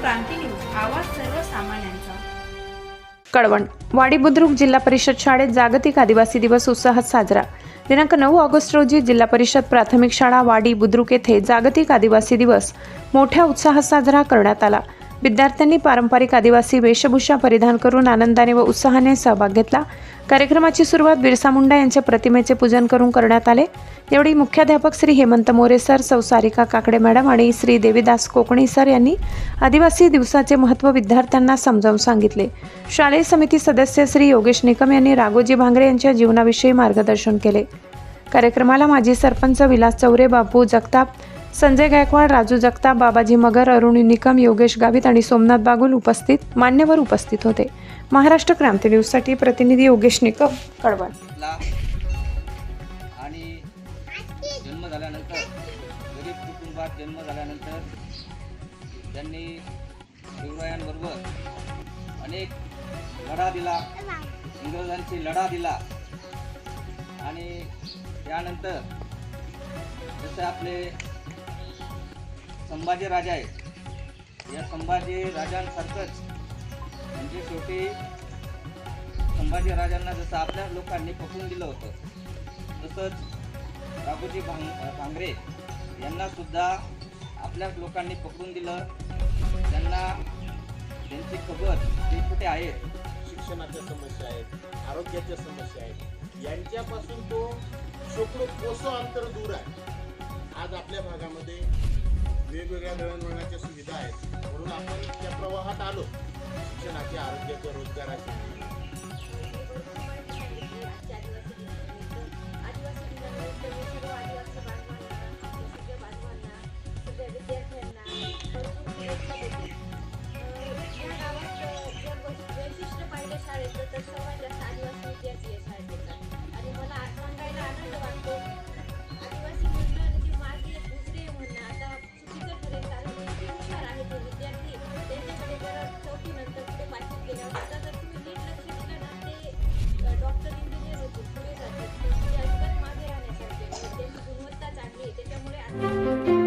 क्रांती news आवाज सर्वसामान्यांचा. कळवण वाडी बुद्रुक जिल्हा परिषद शाळेत जागतिक आदिवासी दिवस उत्साहात साजरा. दिनांक नऊ ऑगस्ट रोजी जिल्हा परिषद प्राथमिक शाळा वाडी बुद्रुक येथे जागतिक आदिवासी दिवस मोठ्या उत्साहात साजरा करण्यात आला. विद्यार्थ्यांनी पारंपरिक आदिवासी वेशभूषा परिधान करून आनंदाने व उत्साहाने सहभाग घेतला. कार्यक्रमाची सुरुवात बिरसा मुंडा यांच्या प्रतिमेचे पूजन करून करण्यात आले. यावेळी मुख्याध्यापक श्री हेमंत मोरे सर सौ सारिका काकडे मॅडम आणि श्री देवीदास कोकणी सर यांनी आदिवासी दिवसाचे महत्त्व विद्यार्थ्यांना समजावून सांगितले. शालेय समिती सदस्य श्री योगेश निकम यांनी राघोजी भांगरे यांच्या जीवनाविषयी मार्गदर्शन केले. कार्यक्रमाला माजी सरपंच विलास चौरे बापू जगताप संजय गायकवाड राजू जगताप बाबाजी मगर अरुण निकम योगेश गावित आणि सोमनाथ बागुल उपस्थित मान्यवर उपस्थित होते. महाराष्ट्र क्रांती न्यूजसाठी प्रतिनिधी योगेश निकम कळवण आणि जन्म झाल्यानंतर गरीब कुटुंबात जन्म झाल्यानंतर त्यांनी शिवरायांबरोबर अनेक लढा दिला इंग्रजांची लढा दिला. आणि त्यानंतर जसे आपले संभाजी राजा आहेत. या संभाजी राजांसारखंच म्हणजे शेवटी संभाजी राजांना जसं आपल्या लोकांनी पकडून दिलं होतं तसंच राघोजी भांग भांगरे यांना सुद्धा आपल्या लोकांनी पकडून दिलं. त्यांना त्यांची खबर ते कुठे आहेत? शिक्षणाच्या समस्या आहेत आरोग्याच्या समस्या आहेत. यांच्यापासून तो शोकडो कोसो अंतर दूर आहे. आज आपल्या भागामध्ये वेगवेगळ्या दळणवळणाच्या सुविधा आहेत. म्हणून आपण त्या प्रवाहात आलो. शिक्षणाची आरोग्याच्या रोजगाराची.